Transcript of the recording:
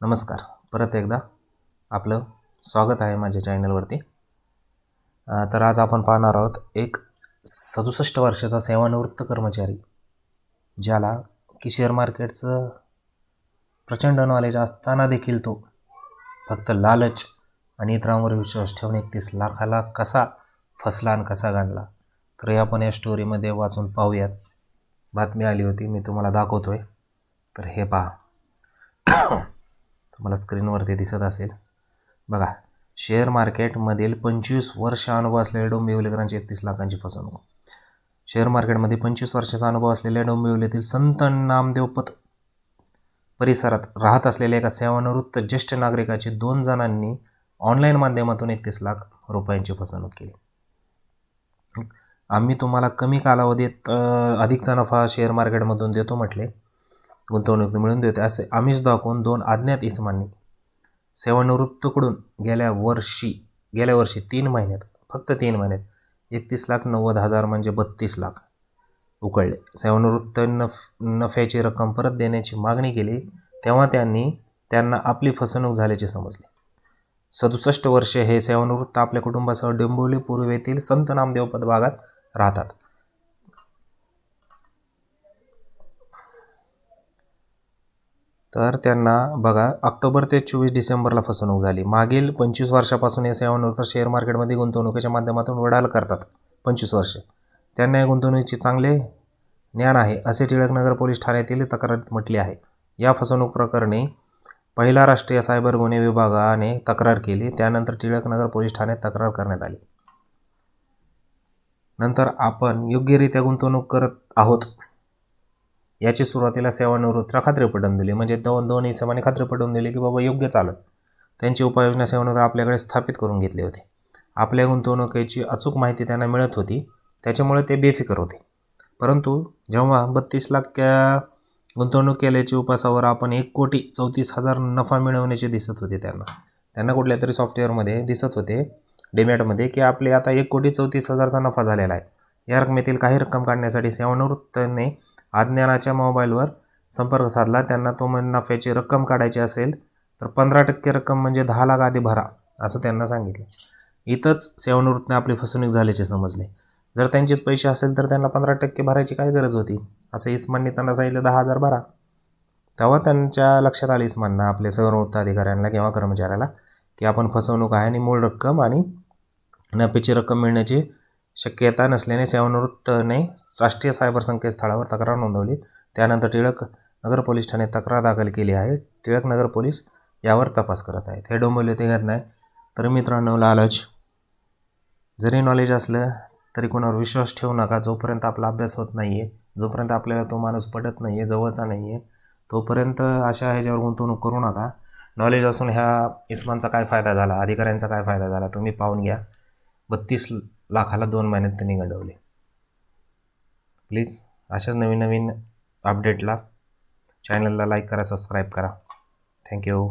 नमस्कार. परत एकदा आपलं स्वागत आहे माझ्या चॅनलवरती. तर आज आपण पाहणार आहोत एक सदुसष्ट वर्षाचा सेवानिवृत्त कर्मचारी ज्याला की शेअर मार्केटचं प्रचंड नॉलेज असताना देखील तो फक्त लालच आणि इतरांवर विश्वास ठेवून एकतीस लाखाला कसा फसला आणि कसा गाणला तर हे आपण या स्टोरीमध्ये वाचून पाहूयात. बातमी आली होती मी तुम्हाला दाखवतो आहे तर हे पहा. तुम्हाला स्क्रीनवरती दिसत असेल. बघा शेअर मार्केटमधील पंचवीस वर्ष अनुभव असलेल्या डोंबिवलीकरांची एकतीस लाखांची फसवणूक. शेअर मार्केटमध्ये पंचवीस वर्षाचा अनुभव असलेल्या डोंबिवलीतील संत नामदेवपत परिसरात राहत असलेल्या एका सेवानिवृत्त ज्येष्ठ नागरिकाची दोन जणांनी ऑनलाईन माध्यमातून एकतीस लाख रुपयांची फसवणूक केली. आम्ही तुम्हाला कमी कालावधीत अधिकचा नफा शेअर मार्केटमधून देतो म्हटले. गुंतवणूक मिळून देते असे. आमिष दाखवून दोन अज्ञात इसमांनी सेवानिवृत्तकडून गेल्या वर्षी गेल्या वर्षी तीन महिन्यात फक्त तीन महिन्यात एकतीस लाख नव्वद हजार म्हणजे बत्तीस लाख उकळले. सेवानिवृत्त नफ नफ्याची रक्कम परत देण्याची मागणी केली तेव्हा त्यांनी त्यांना आपली फसवणूक झाल्याचे समजले. सदुसष्ट वर्षे हे सेवानिवृत्त आपल्या कुटुंबासह डोंबिवली पूर्वेतील संत नामदेवपद भागात राहतात. तर त्यांना बघा ऑक्टोबर ते चोवीस डिसेंबरला फसवणूक झाली. मागील पंचवीस वर्षापासून या सेवानिवृत्त शेअर मार्केटमध्ये गुंतवणुकीच्या माध्यमातून वडाल करतात. पंचवीस वर्षे. त्यांना या गुंतवणुकीचे चांगले ज्ञान आहे असे टिळकनगर पोलीस ठाण्यातील तक्रारीत म्हटले आहे. या फसवणूक प्रकरणी पहिला राष्ट्रीय सायबर गुन्हे विभागाने तक्रार केली. त्यानंतर टिळकनगर पोलीस ठाण्यात तक्रार करण्यात आली. नंतर आपण योग्यरित्या गुंतवणूक करत आहोत. याची सुरुवातीला सेवानिवृत्तीला खात्री पटवून दिली. म्हणजे दोन दोन इसमाने खात्री पटवून दिली की बाबा योग्य चालत. त्यांची उपाययोजना सेवानिवृत्त आपल्याकडे स्थापित करून घेतले होते. आपल्या गुंतवणुकीची अचूक माहिती त्यांना मिळत होती. त्याच्यामुळे ते बेफिकर होते. परंतु जेव्हा बत्तीस लाख गुंतवणूक केल्याच्या उपासावर आपण एक कोटी चौतीस हजार नफा मिळवण्याचे दिसत होते त्यांना. त्यांना कुठल्या तरी सॉफ्टवेअरमध्ये दिसत होते डेमॅटमध्ये की आपले आता एक कोटी चौतीस हजारचा नफा झालेला आहे. या रकमेतील काही रक्कम काढण्यासाठी सेवानिवृत्तने अज्ञानाच्या मोबाईलवर संपर्क साधला. त्यांना तो म्हण नफ्याची रक्कम काढायची असेल तर पंधरा टक्के रक्कम म्हणजे दहा लाख आधी भरा असं त्यांना सांगितलं. इथंच सेवानिवृत्तीने आपली फसवणूक झाल्याचे समजले. जर त्यांचेच पैसे असेल तर त्यांना पंधरा टक्के भरायची काय गरज होती? असं इस्मानने त्यांना सांगितलं दहा हजार भरा. तेव्हा त्यांच्या लक्षात आले इस्मानना आपल्या सेवानिवृत्त अधिकाऱ्यांना किंवा कर्मचाऱ्याला की आपण फसवणूक आहे आणि मूळ रक्कम आणि नफ्याची रक्कम मिळण्याची शक्यता नसल्याने सेवानिवृत्तने राष्ट्रीय सायबर संकेतस्थळावर तक्रार नोंदवली. त्यानंतर टिळक नगर पोलीस ठाणे तक्रार दाखल केली आहे. टिळक नगर पोलीस यावर तपास करत आहेत. हे डोंबिवली ते घटना आहे. तर मित्रांनो लालच. जरी नॉलेज असलं तरी कोणावर विश्वास ठेवू नका. जोपर्यंत आपला अभ्यास होत नाही आहे जोपर्यंत आपल्याला तो माणूस पटत नाही आहे जवळचा नाही आहे तोपर्यंत अशा ह्याच्यावर गुंतवणूक करू नका. नॉलेज असून ह्या इस्मानचा काय फायदा झाला? अधिकाऱ्यांचा काय फायदा झाला? तुम्ही पाहून घ्या. बत्तीस लाखाला दोन महिन्यात त्यांनी गंडवले प्लीज अशाच नवीन नवीन अपडेटला चॅनलला लाईक करा सबस्क्राईब करा. थँक्यू